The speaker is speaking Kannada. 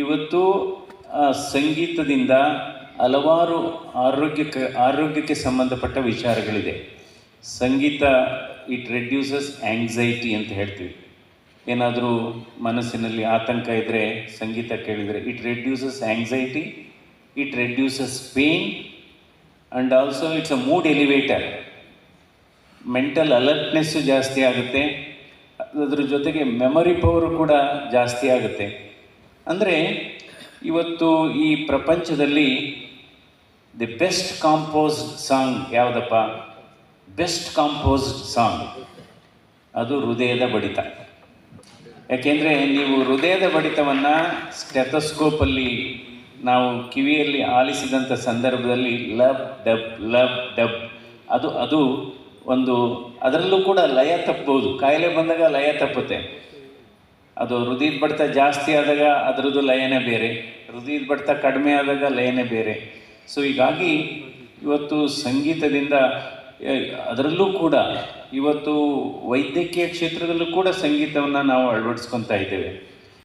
ಇವತ್ತು ಸಂಗೀತದಿಂದ ಹಲವಾರು ಆರೋಗ್ಯಕ್ಕೆ ಆರೋಗ್ಯಕ್ಕೆ ಸಂಬಂಧಪಟ್ಟ ವಿಚಾರಗಳಿದೆ. ಸಂಗೀತ ಇಟ್ ರೆಡ್ಯೂಸಸ್ ಆಂಗ್ಸೈಟಿ ಅಂತ ಹೇಳ್ತೀವಿ. ಏನಾದರೂ ಮನಸ್ಸಿನಲ್ಲಿ ಆತಂಕ ಇದ್ದರೆ ಸಂಗೀತ ಕೇಳಿದರೆ it reduces anxiety it reduces pain and also it's a mood elevator mental ಅಲರ್ಟ್ನೆಸ್ಸು ಜಾಸ್ತಿ ಆಗುತ್ತೆ. ಅದ್ರ ಜೊತೆಗೆ ಮೆಮೊರಿ ಪವರು ಕೂಡ ಜಾಸ್ತಿ ಆಗುತ್ತೆ. ಅಂದರೆ ಇವತ್ತು ಈ ಪ್ರಪಂಚದಲ್ಲಿ ದಿ ಬೆಸ್ಟ್ ಕಾಂಪೋಸ್ಡ್ ಸಾಂಗ್ ಯಾವುದಪ್ಪ? ಬೆಸ್ಟ್ ಕಾಂಪೋಸ್ಡ್ ಸಾಂಗ್ ಅದು ಹೃದಯದ ಬಡಿತ. ಯಾಕೆಂದರೆ ನೀವು ಹೃದಯದ ಬಡಿತವನ್ನು ಸ್ಟೆಥೋಸ್ಕೋಪಲ್ಲಿ ನಾವು ಕಿವಿಯಲ್ಲಿ ಆಲಿಸಿದಂಥ ಸಂದರ್ಭದಲ್ಲಿ ಲಬ್, ಡಬ್ ಲಬ್, ಡಬ್. ಅದು ಅದು ಒಂದು ಅದರಲ್ಲೂ ಕೂಡ ಲಯ ತಪ್ಪಬಹುದು ಕಾಯಿಲೆ ಬಂದಾಗ ಲಯ ತಪ್ಪುತ್ತೆ. ಅದು ಹೃದಯದ ಬಡ್ತ ಜಾಸ್ತಿ ಆದಾಗ ಅದರದ್ದು ಲಯನೇ ಬೇರೆ ಹೃದಯದ ಬಡ್ತ ಕಡಿಮೆ ಆದಾಗ ಲಯನೇ ಬೇರೆ. ಸೊ ಹೀಗಾಗಿ ಇವತ್ತು ಸಂಗೀತದಿಂದ ಅದರಲ್ಲೂ ಕೂಡ ಇವತ್ತು ವೈದ್ಯಕೀಯ ಕ್ಷೇತ್ರದಲ್ಲೂ ಕೂಡ ಸಂಗೀತವನ್ನು ನಾವು ಅಳವಡಿಸ್ಕೊತಾ ಇದ್ದೇವೆ.